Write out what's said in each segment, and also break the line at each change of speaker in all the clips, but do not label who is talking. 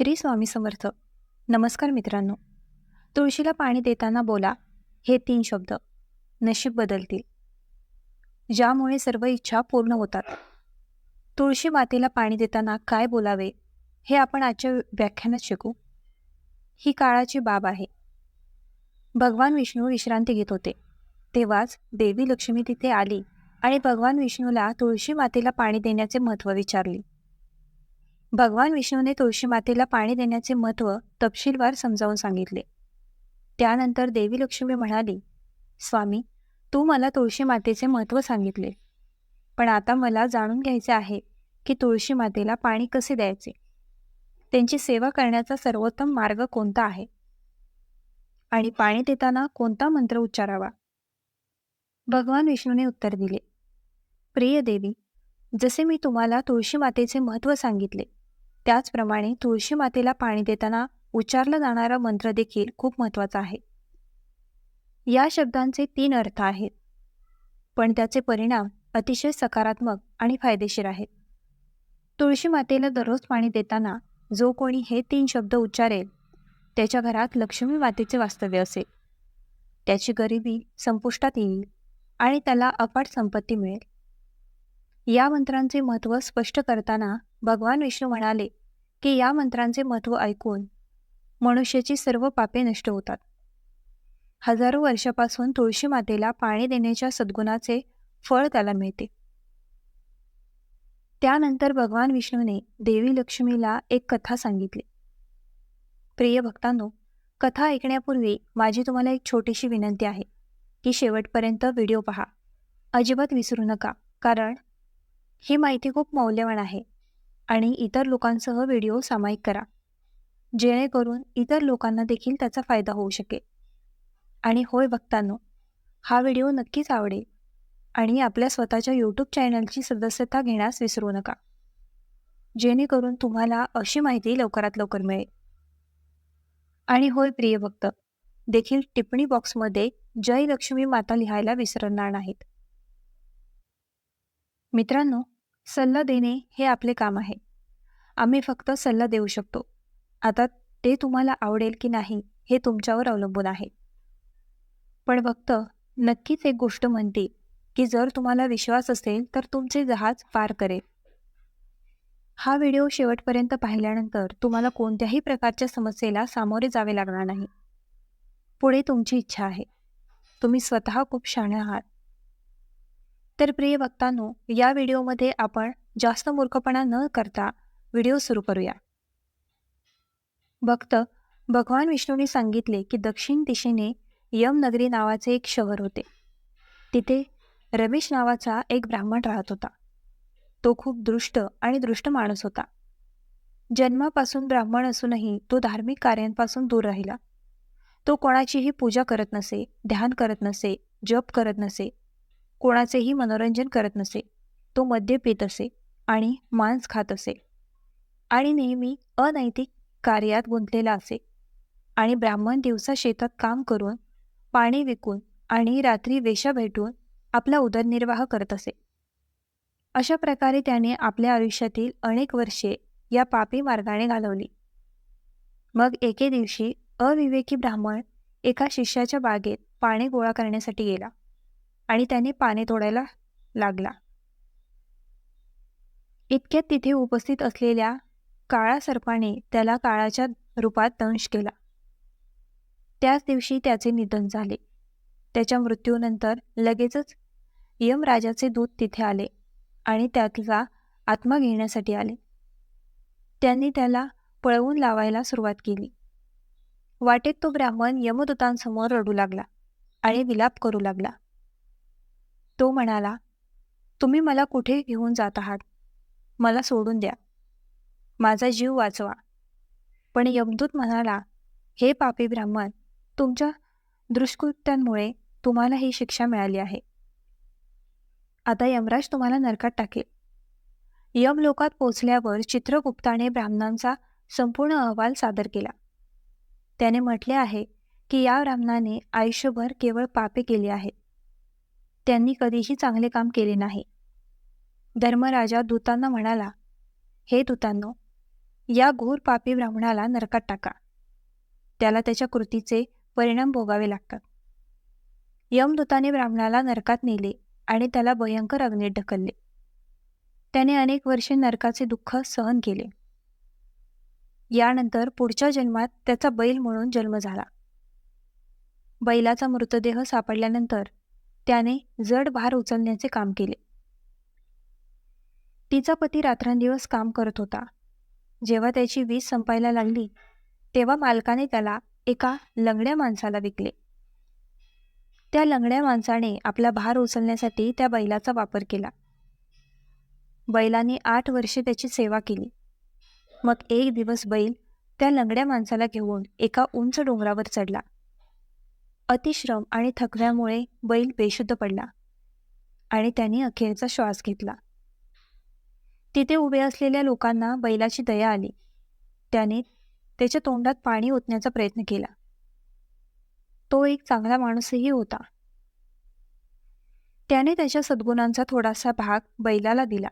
श्री स्वामी समर्थ. नमस्कार मित्रांनो. तुळशीला पाणी देताना बोला हे तीन शब्द नशीब बदलतील. ज्यामुळे सर्व इच्छा पूर्ण होतात. तुळशी मातेला पाणी देताना काय बोलावे हे आपण आजच्या व्याख्यानात शिकू. ही काळाची बाब आहे. भगवान विष्णू विश्रांती घेत होते. तेव्हाच देवी लक्ष्मी तिथे आली आणि भगवान विष्णूला तुळशी मातेला पाणी देण्याचे महत्त्व विचारले. भगवान विष्णूने तुळशी मातेला पाणी देण्याचे महत्त्व तपशीलवार समजावून सांगितले. त्यानंतर देवी लक्ष्मी म्हणाली स्वामी तू मला तुळशी मातेचे महत्त्व सांगितले. पण आता मला जाणून घ्यायचे आहे की तुळशी मातेला पाणी कसे द्यायचे? त्यांची सेवा करण्याचा सर्वोत्तम मार्ग कोणता आहे? आणि पाणी देताना कोणता मंत्र उच्चारावा? भगवान विष्णूने उत्तर दिले प्रिय देवी जसे मी तुम्हाला तुळशी मातेचे महत्त्व सांगितले त्याचप्रमाणे तुळशी मातेला पाणी देताना उच्चारला जाणारा मंत्र देखील खूप महत्त्वाचा आहे. या शब्दांचे तीन अर्थ आहेत. पण त्याचे परिणाम अतिशय सकारात्मक आणि फायदेशीर आहेत. तुळशी मातेला दररोज पाणी देताना जो कोणी हे तीन शब्द उच्चारेल त्याच्या घरात लक्ष्मी मातेचे वास्तव्य असेल. त्याची गरिबी संपुष्टात येईल आणि त्याला अफाट संपत्ती मिळेल. या मंत्रांचे महत्त्व स्पष्ट करताना भगवान विष्णू म्हणाले की या मंत्रांचे महत्त्व ऐकून मनुष्याची सर्व पापे नष्ट होतात. हजारो वर्षापासून तुळशी मातेला पाणी देण्याच्या सद्गुणाचे फळ त्याला मिळते. त्यानंतर भगवान विष्णूने देवी लक्ष्मीला एक कथा सांगितली. प्रिय भक्तांनो कथा ऐकण्यापूर्वी माझी तुम्हाला एक छोटीशी विनंती आहे की शेवटपर्यंत व्हिडिओ पहा. अजिबात विसरू नका कारण ही माहिती खूप मौल्यवान आहे. आणि इतर लोकांसह व्हिडिओ सामायिक करा. जेणेकरून इतर लोकांना देखील त्याचा फायदा होऊ शकेल. आणि होय भक्तांनो हा व्हिडिओ नक्कीच आवडेल आणि आपल्या स्वतःच्या यूट्यूब चॅनलची सदस्यता घेण्यास विसरू नका. जेणेकरून तुम्हाला अशी माहिती लवकरात लवकर मिळेल. आणि होय प्रिय भक्त देखील टिप्पणी बॉक्समध्ये जय लक्ष्मी माता लिहायला विसरणार नाहीत. मित्रांनो सल्ला देणे हे आपले काम आहे. आम्ही फक्त सल्ला देऊ शकतो. आता ते तुम्हाला आवडेल की नाही हे तुमच्यावर अवलंबून आहे. पण भक्त नक्कीच एक गोष्ट म्हणते की जर तुम्हाला विश्वास असेल तर तुमचे जहाज पार करेल. हा व्हिडिओ शेवटपर्यंत पाहिल्यानंतर तुम्हाला कोणत्याही प्रकारच्या समस्येला सामोरे जावे लागणार नाही. पुढे तुमची इच्छा आहे. तुम्ही स्वतः खूप शहाणे आहात. तर प्रिय भक्तांनो या व्हिडिओमध्ये आपण जास्त मूर्खपणा न करता व्हिडिओ सुरू करूया. भक्त भगवान विष्णूने सांगितले की दक्षिण दिशेने यमनगरी नावाचे एक शहर होते. तिथे रमेश नावाचा एक ब्राह्मण राहत होता. तो खूप दृष्ट आणि दृष्ट माणूस होता. जन्मापासून ब्राह्मण असूनही तो धार्मिक कार्यांपासून दूर राहिला. तो कोणाचीही पूजा करत नसे ध्यान करत नसे जप करत नसे कोणाचेही मनोरंजन करत नसे. तो मद्य पित असे आणि मांस खात असे. आणि नेहमी अनैतिक कार्यात गुंतलेला असे. आणि ब्राह्मण दिवसा शेतात काम करून पाणी विकून आणि रात्री वेशा भेटून आपला उदरनिर्वाह करत असे. अशा प्रकारे त्याने आपल्या आयुष्यातील अनेक वर्षे या पापी मार्गाने घालवली. मग एके दिवशी अविवेकी ब्राह्मण एका शिष्याच्या बागेत पाणी गोळा करण्यासाठी गेला. आणि त्याने पाने तोडायला लागला. इतक्यात तिथे उपस्थित असलेल्या काळा सर्पाने त्याला काळाच्या रूपात दंश केला. त्याच दिवशी त्याचे निधन झाले. त्याच्या मृत्यूनंतर लगेचच यमराजाचे दूत तिथे आले आणि त्यातला आत्मा घेण्यासाठी आले. त्यांनी त्याला पळवून लावायला सुरुवात केली. वाटेत तो ब्राह्मण यमदूतांसमोर रडू लागला आणि विलाप करू लागला. तो म्हणाला तुम्ही मला कुठे घेऊन जात आहात? मला सोडून द्या. माझा जीव वाचवा. पण यमदूत म्हणाला हे पापी ब्राह्मण तुमच्या दुष्कृत्यांमुळे तुम्हाला ही शिक्षा मिळाली आहे. आता यमराज तुम्हाला नरकात टाकेल. यमलोकात पोचल्यावर चित्रगुप्ताने ब्राह्मणांचा संपूर्ण अहवाल सादर केला. त्याने म्हटले आहे की या ब्राह्मणाने आयुष्यभर केवळ पापे केली आहेत. त्यांनी कधीही चांगले काम केले नाही. धर्मराजा दूतांना म्हणाला हे दूतांनो या घोर पापी ब्राह्मणाला नरकात टाका. त्याला त्याच्या कृतीचे परिणाम भोगावे लागतात. यमदूताने ब्राह्मणाला नरकात नेले आणि त्याला भयंकर अग्नीत ढकलले. त्याने अनेक वर्षे नरकाचे दुःख सहन केले. यानंतर पुढच्या जन्मात त्याचा बैल म्हणून जन्म झाला. बैलाचा मृतदेह सापडल्यानंतर त्याने जड भार उचलण्याचे काम केले. तिचा पती रात्रंदिवस काम करत होता. जेव्हा त्याची वीज संपायला लागली तेव्हा मालकाने त्याला एका लंगड्या माणसाला विकले. त्या लंगड्या माणसाने आपला भार उचलण्यासाठी त्या बैलाचा वापर केला. बैलाने आठ वर्षे त्याची सेवा केली. मग एक दिवस बैल त्या लंगड्या माणसाला घेऊन एका उंच डोंगरावर चढला. अतिश्रम आणि थकव्यामुळे बैल बेशुद्ध पडला आणि त्याने अखेरचा श्वास घेतला. तिथे उभे असलेल्या लोकांना बैलाची दया आली. त्याने त्याच्या तोंडात पाणी ओतण्याचा प्रयत्न केला. तो एक चांगला माणूसही होता. त्याने त्याच्या सद्गुणांचा थोडासा भाग बैलाला दिला.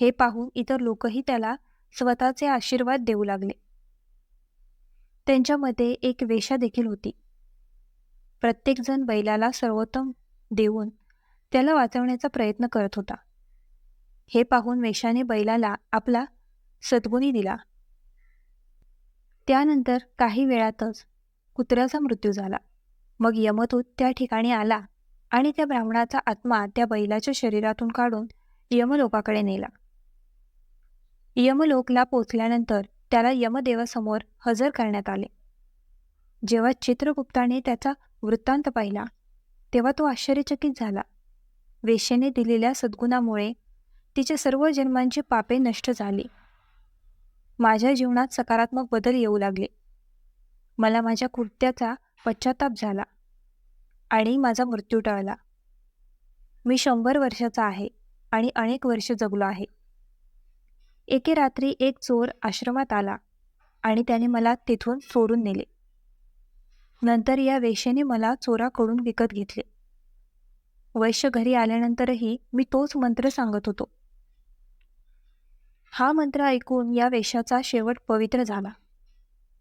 हे पाहून इतर लोकही त्याला स्वतःचे आशीर्वाद देऊ लागले. त्यांच्यामध्ये एक वेशा देखील होती. प्रत्येकजण बैलाला सर्वोत्तम देऊन त्याला वाचवण्याचा प्रयत्न करत होता. हे पाहून वेशाने बैलाला आपला सद्गुणी दिला. त्यानंतर काही वेळातच कुत्र्याचा मृत्यू झाला. मग यमदूत त्या ठिकाणी आला आणि त्या ब्राह्मणाचा आत्मा त्या बैलाच्या शरीरातून काढून यमलोकाकडे नेला. यमलोकला पोचल्यानंतर त्याला यमदेवासमोर हजर करण्यात आले. जेव्हा चित्रगुप्ताने त्याचा वृत्तांत पाहिला. तेव्हा तो आश्चर्यचकित झाला. वेश्येने दिलेल्या सद्गुणामुळे तिच्या सर्व जन्मांची पापे नष्ट झाली. माझ्या जीवनात सकारात्मक बदल येऊ लागले. मला माझ्या कृत्याचा पश्चाताप झाला आणि माझा मृत्यू टळला. मी शंभर वर्षाचा आहे आणि अनेक वर्ष जगलो आहे. एके रात्री एक चोर आश्रमात आला आणि त्याने मला तिथून सोडून नेले. नंतर या वेशेने मला चोराकडून विकत घेतले. वैश्य घरी आल्यानंतरही मी तोच मंत्र सांगत होतो. हा मंत्र ऐकून या वेशाचा शेवट पवित्र झाला.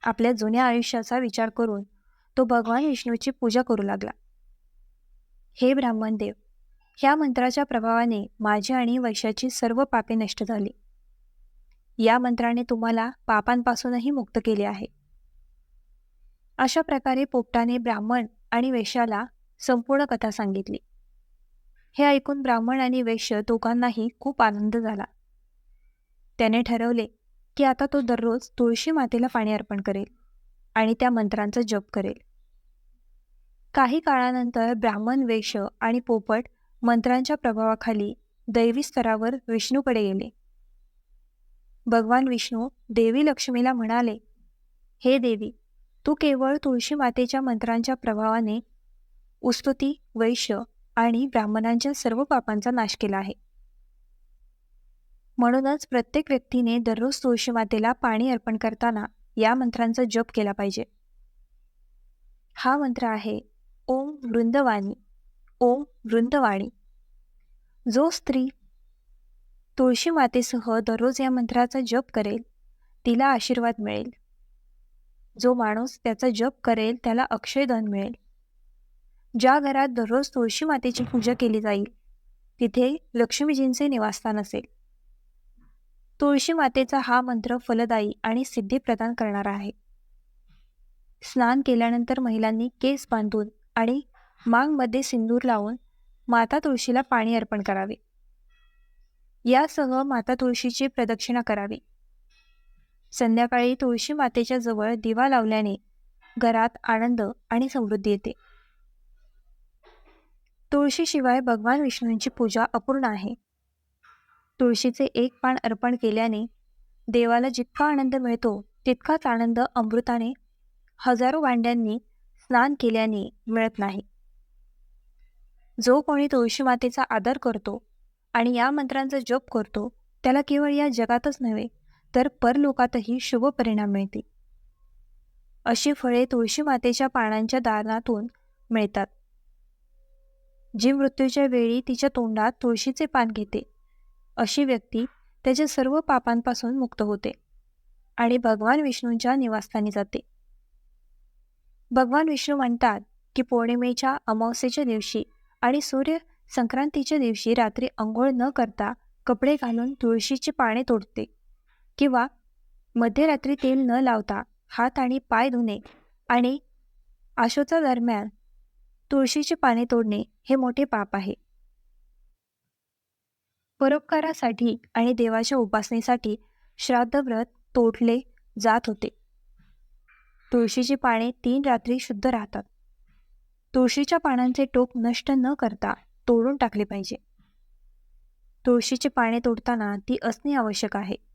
आपल्या जुन्या आयुष्याचा विचार करून तो भगवान विष्णूची पूजा करू लागला. हे ब्राह्मण देव ह्या मंत्राच्या प्रभावाने माझी आणि वैशाची सर्व पापे नष्ट झाली. या मंत्राने तुम्हाला पापांपासूनही मुक्त केले आहे. अशा प्रकारे पोपटाने ब्राह्मण आणि वैश्याला संपूर्ण कथा सांगितली. हे ऐकून ब्राह्मण आणि वैश्य दोघांनाही खूप आनंद झाला. त्याने ठरवले की आता तो दररोज तुळशी मातेला पाणी अर्पण करेल आणि त्या मंत्रांचा जप करेल. काही काळानंतर ब्राह्मण वेश्य आणि पोपट मंत्रांच्या प्रभावाखाली दैवी स्तरावर विष्णूकडे गेले. भगवान विष्णू देवी लक्ष्मीला म्हणाले हे देवी तू केवळ तुळशी मातेच्या मंत्रांच्या प्रभावाने उस्तुती वैश्य आणि ब्राह्मणांच्या सर्व पापांचा नाश केला आहे. म्हणूनच प्रत्येक व्यक्तीने दररोज तुळशी मातेला पाणी अर्पण करताना या मंत्रांचा जप केला पाहिजे. हा मंत्र आहे ओम वृंदवाणी ओम वृंदवाणी. जो स्त्री तुळशी मातेसह दररोज या मंत्राचा जप करेल तिला आशीर्वाद मिळेल. जो माणूस त्याचा जप करेल त्याला अक्षयधन मिळेल. ज्या घरात दररोज तुळशी मातेची पूजा केली जाईल तिथे लक्ष्मीजींचे निवासस्थान असेल. तुळशी मातेचा हा मंत्र फलदायी आणि सिद्धी प्रदान करणारा आहे. स्नान केल्यानंतर महिलांनी केस बांधून आणि मांगमध्ये सिंदूर लावून माता तुळशीला पाणी अर्पण करावे. यासह माता तुळशीची प्रदक्षिणा करावी. संध्याकाळी तुळशी मातेच्या जवळ दिवा लावल्याने घरात आनंद आणि समृद्धी येते. तुळशीशिवाय भगवान विष्णूंची पूजा अपूर्ण आहे. तुळशीचे एक पान अर्पण केल्याने देवाला जितका आनंद मिळतो तितकाच आनंद अमृताने हजारो वांड्यांनी स्नान केल्याने मिळत नाही. जो कोणी तुळशी मातेचा आदर करतो आणि या मंत्रांचा जप करतो त्याला केवळ या जगातच नव्हे तर परलोकातही शुभ परिणाम मिळते अशी फळे तुळशी मातेच्या पानांच्या दानातून मिळतात. जी मृत्यूच्या वेळी तिच्या तोंडात तुळशीचे पान घेते अशी व्यक्ती त्याच्या सर्व पापांपासून मुक्त होते आणि भगवान विष्णूंच्या निवासस्थानी जाते. भगवान विष्णू म्हणतात की पौर्णिमेच्या अमावस्येच्या दिवशी आणि सूर्य संक्रांतीच्या दिवशी रात्री अंघोळ न करता कपडे घालून तुळशीची पाने तोडते. किंवा मध्यरात्री तेल न लावता हात आणि पाय धुणे आणि आशोचा दरम्यान तुळशीची पाने तोडणे हे मोठे पाप आहे. परोपकारासाठी आणि देवाच्या उपासनेसाठी श्राद्ध व्रत तोडले जात होते. तुळशीची पाने तीन रात्री शुद्ध राहतात. तुळशीच्या पानांचे टोक नष्ट न करता तोडून टाकले पाहिजे. तुळशीची पाने तोडताना ती असणे आवश्यक आहे.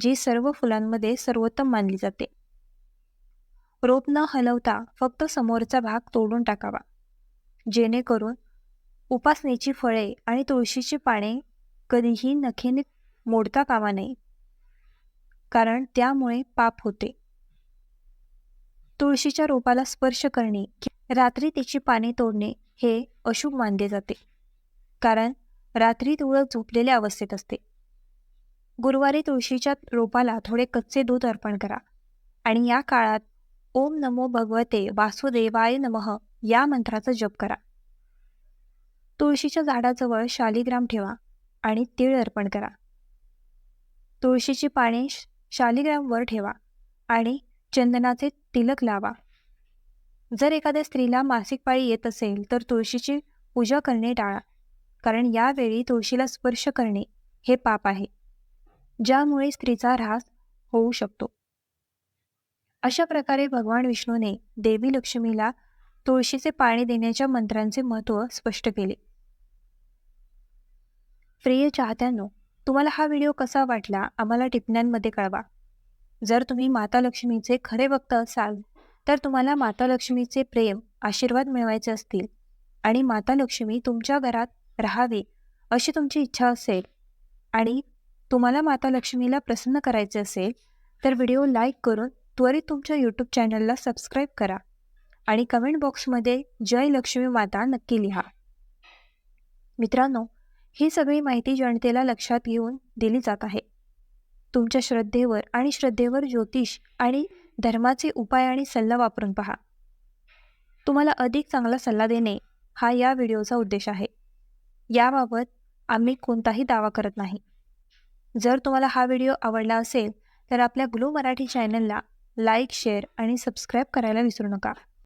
जी सर्व फुलांमध्ये सर्वोत्तम मानली जाते. रोप न हलवता फक्त समोरचा भाग तोडून टाकावा. जेणेकरून उपासनेची फळे आणि तुळशीची पाने कधीही नखेने मोडता कामा नये. कारण त्यामुळे पाप होते. तुळशीच्या रोपाला स्पर्श करणे रात्री तिची पाने तोडणे हे अशुभ मानले जाते. कारण रात्री तुळस झोपलेल्या अवस्थेत असते. गुरुवारी तुळशीच्या रोपाला थोडे कच्चे दूध अर्पण करा. आणि या काळात ओम नमो भगवते वासुदेवाय नमः या मंत्राचा जप करा. तुळशीच्या झाडाजवळ शालिग्राम ठेवा आणि तीळ अर्पण करा. तुळशीची पाने शालिग्रामवर ठेवा आणि चंदनाचे तिलक लावा. जर एखाद्या स्त्रीला मासिक पाळी येत असेल तर तुळशीची पूजा करणे टाळा. कारण यावेळी तुळशीला स्पर्श करणे हे पाप आहे. ज्यामुळे स्त्रीचा ऱ्हास होऊ शकतो. अशा प्रकारे भगवान विष्णूने देवी लक्ष्मीला तुळशीचे पाणी देण्याच्या मंत्रांचे महत्त्व स्पष्ट केले. प्रिय चाहत्यांनो तुम्हाला हा व्हिडिओ कसा वाटला? आम्हाला टिप्प्यांमध्ये कळवा. जर तुम्ही माता लक्ष्मीचे खरे भक्त असाल तर तुम्हाला माता लक्ष्मीचे प्रेम आशीर्वाद मिळवायचे असतील आणि माता लक्ष्मी तुमच्या घरात राहावी अशी तुमची इच्छा असेल आणि तुम्हाला माता लक्ष्मीला प्रसन्न करायचे असेल तर व्हिडिओ लाईक करून त्वरित तुमच्या यूट्यूब चॅनलला सबस्क्राईब करा आणि कमेंट बॉक्समध्ये जय लक्ष्मी माता नक्की लिहा. मित्रांनो ही सगळी माहिती जनतेला लक्षात घेऊन दिली जात आहे. तुमच्या श्रद्धेवर आणि श्रद्धेवर ज्योतिष आणि धर्माचे उपाय आणि सल्ला वापरून पहा. तुम्हाला अधिक चांगला सल्ला देणे हा या व्हिडिओचा उद्देश आहे. याबाबत आम्ही कोणताही दावा करत नाही. जर तुम्हाला हा व्हिडिओ आवडला असेल तर आपल्या ग्लो मराठी चॅनलला लाईक शेअर आणि सबस्क्राईब करायला विसरू नका.